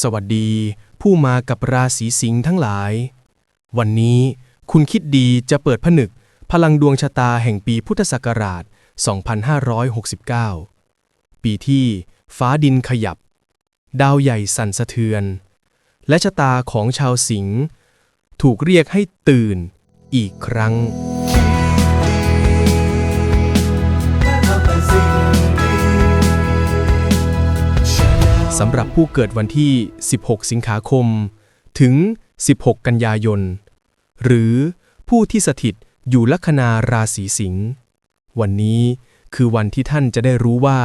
สวัสดีผู้มากับราศีสิงห์ทั้งหลาย วันนี้คุณคิดดีจะเปิดผนึก พลังดวงชะตาแห่งปีพุทธศักราช 2569 ปีที่ฟ้าดินขยับ ดาวใหญ่สั่นสะเทือน และชะตาของชาวสิงห์ถูกเรียกให้ตื่นอีกครั้ง สำหรับผู้เกิดวันที่ 16 สิงหาคม ถึง 16 กันยายน หรือผู้ที่สถิตอยู่ลัคนาราศีสิงห์วันนี้คือวันที่ท่านจะได้รู้ว่า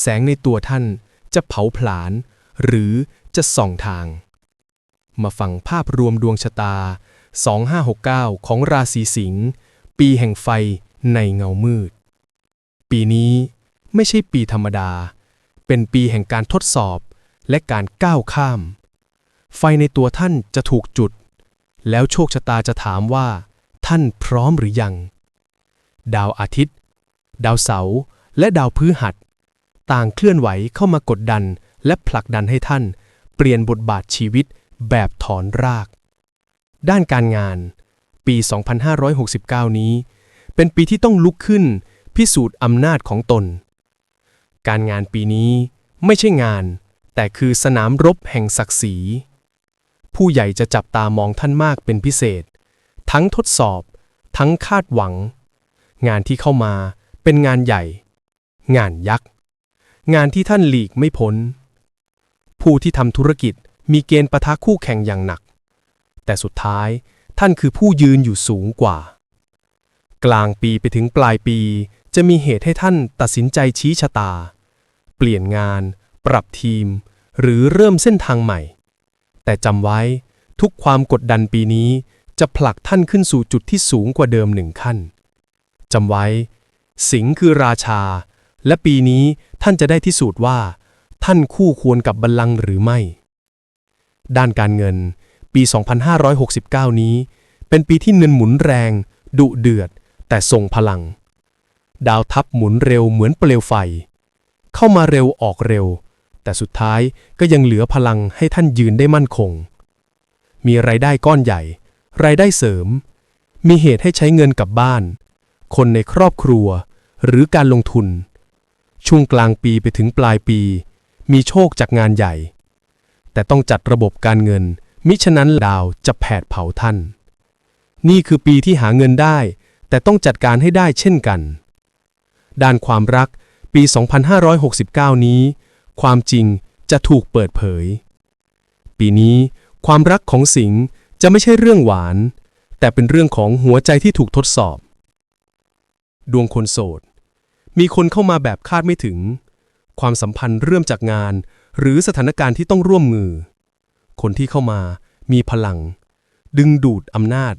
แสงในตัวท่านจะเผาผลาญหรือจะส่องทาง มาฟังภาพรวมดวงชะตา 2569 ของราศีสิงห์ปีแห่งไฟในเงามืด ปีนี้ไม่ใช่ปีธรรมดา เป็นปีแห่งการทดสอบและการก้าวข้าม ไฟในตัวท่านจะถูกจุด แล้วโชคชะตาจะถามว่า ท่านพร้อมหรือยัง ดาวอาทิตย์ ดาวเสาร์และดาวพฤหัส ต่างเคลื่อนไหวเข้ามากดดันและผลักดันให้ท่าน เปลี่ยนบทบาทชีวิตแบบถอนราก ด้านการงาน ปี 2569 นี้ เป็นปีที่ต้องลุกขึ้น พิสูจน์อำนาจของตน การงานปีนี้ไม่ใช่งาน แต่คือสนามรบแห่งศักดิ์ศรี ผู้ใหญ่จะจับตามองท่านมากเป็นพิเศษ ทั้งทดสอบ ทั้งคาดหวัง งานที่เข้ามาเป็นงานใหญ่ งานยักษ์ งานที่ท่านหลีกไม่พ้น ผู้ที่ทำธุรกิจมีเกณฑ์ปะทะคู่แข่งอย่างหนัก แต่สุดท้ายท่านคือผู้ยืนอยู่สูงกว่า กลางปีไปถึงปลายปีจะมีเหตุให้ท่านตัดสินใจชี้ชะตา เปลี่ยนงาน ปรับทีม หรือเริ่มเส้นทางใหม่ แต่จำไว้ทุกความกดดันปีนี้จะผลักท่านขึ้นสู่จุดที่สูงกว่าเดิมหนึ่งขั้นจำไว้ สิงห์คือราชา และปีนี้ท่านจะได้ที่สูจน์ว่า ท่านคู่ควรกับบัลลังก์หรือไม่ ด้านการเงิน ปี 2569 นี้ เป็นปีที่เงินหมุนแรง ดุเดือด แต่ทรงพลัง ดาวทับหมุนเร็วเหมือนเปลวไฟ เข้ามาเร็วออกเร็ว แต่สุดท้ายก็ยังเหลือพลังให้ท่านยืนได้มั่นคง มีไรายได้ก้อนใหญ่ รายได้เสริม มีเหตุให้ใช้เงินกลับบ้าน คนในครอบครัว หรือการลงทุน ช่วงกลางปีไปถึงปลายปี มีโชคจากงานใหญ่ แต่ต้องจัดระบบการเงิน มิฉะนั้นดาวจะแผดเผาท่าน นี่คือปีที่หาเงินได้ แต่ต้องจัดการให้ได้เช่นกันด้านความรัก ปี 2569 นี้ ความจริงจะถูกเปิดเผย ปีนี้ความรักของสิงห์จะไม่ใช่เรื่องหวาน แต่เป็นเรื่องของหัวใจที่ถูกทดสอบ ดวงคนโสด มีคนเข้ามาแบบคาดไม่ถึง ความสัมพันธ์เริ่มจากงาน หรือสถานการณ์ที่ต้องร่วมมือ คนที่เข้ามามีพลัง ดึงดูดอำนาจ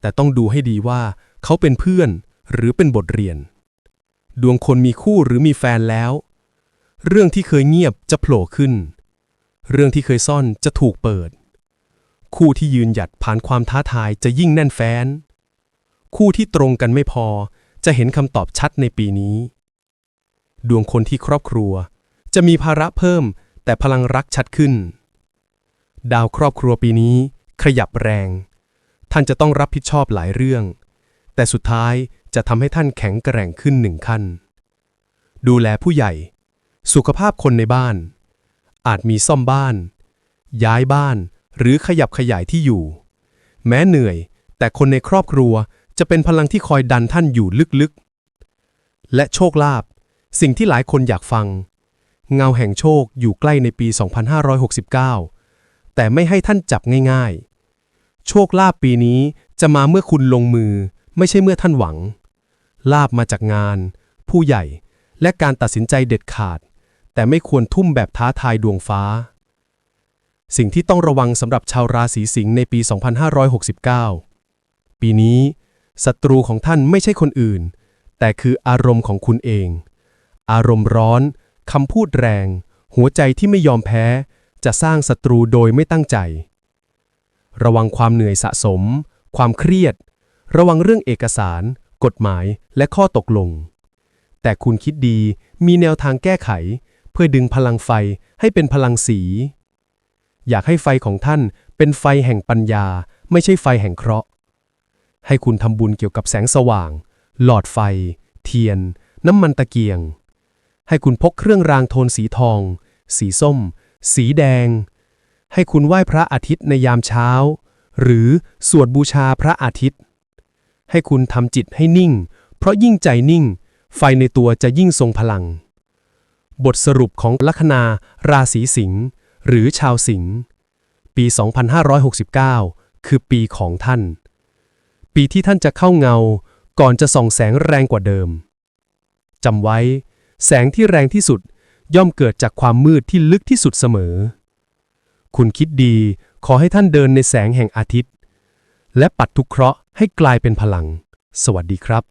แต่ต้องดูให้ดีว่าเขาเป็นเพื่อนหรือเป็นบทเรียน ดวงคนมีคู่หรือมีแฟนแล้ว เรื่องที่เคยเงียบจะโผล่ขึ้น เรื่องที่เคยซ่อนจะถูกเปิด คู่ที่ยืนหยัดผ่านความท้าทายจะยิ่งแน่นแฟ้น คู่ที่ตรงกันไม่พอจะเห็นคำตอบชัดในปีนี้ ดวงคนที่ครอบครัว จะมีภาระเพิ่มแต่พลังรักชัดขึ้น ดาวครอบครัวปีนี้ขยับแรง ท่านจะต้องรับผิดชอบหลายเรื่อง แต่สุดท้ายจะทำให้ท่านแข็งแกร่งขึ้นหนึ่งขั้น ดูแลผู้ใหญ่ สุขภาพคนในบ้าน อาจมีซ่อมบ้าน ย้ายบ้าน หรือขยับขยายที่อยู่ แม้เหนื่อย แต่คนในครอบครัวจะเป็นพลังที่คอยดันท่านอยู่ลึกๆ และโชคลาภสิ่งที่หลายคนอยากฟัง เงาแห่งโชคอยู่ใกล้ในปี 2569 แต่ไม่ให้ท่านจับง่ายๆ โชคลาภปีนี้จะมาเมื่อคุณลงมือ ไม่ใช่เมื่อท่านหวัง ลาบมาจากงาน ผู้ใหญ่ และการตัดสินใจเด็ดขาด แต่ไม่ควรทุ่มแบบท้าทายดวงฟ้า สิ่งที่ต้องระวังสำหรับชาวราศีสิงห์ในปี 2569 ปีนี้ศัตรูของท่านไม่ใช่คนอื่น แต่คืออารมณ์ของคุณเอง อารมณ์ร้อนคำพูดแรง หัวใจที่ไม่ยอมแพ้ จะสร้างศัตรูโดยไม่ตั้งใจ ระวังความเหนื่อยสะสม ความเครียด ระวังเรื่องเอกสาร กฎหมาย และข้อตกลง แต่คุณคิดดีมีแนวทางแก้ไข เพื่อดึงพลังไฟให้เป็นพลังสี อยากให้ไฟของท่านเป็นไฟแห่งปัญญา ไม่ใช่ไฟแห่งเคราะห์ ให้คุณทำบุญเกี่ยวกับแสงสว่าง หลอดไฟ เทียน น้ำมันตะเกียง ให้คุณพกเครื่องรางโทนสีทอง สีส้ม สีแดง ให้คุณไหว้พระอาทิตย์ในยามเช้า หรือสวดบูชาพระอาทิตย์ ให้คุณทำจิตให้นิ่ง เพราะยิ่งใจนิ่ง ไฟในตัวจะยิ่งทรงพลัง บทสรุปของลัคนา ราศีสิงห์หรือชาวสิงห์ปี 2569 คือปีของท่าน ปีที่ท่านจะเข้าเงา ก่อนจะส่องแสงแรงกว่าเดิมจำไว้ แสงที่แรงที่สุดย่อมเกิดจากความมืดที่ลึกที่สุดเสมอ คุณคิดดีขอให้ท่านเดินในแสงแห่งอาทิตย์ และปัดทุกเคราะห์ให้กลายเป็นพลัง สวัสดีครับ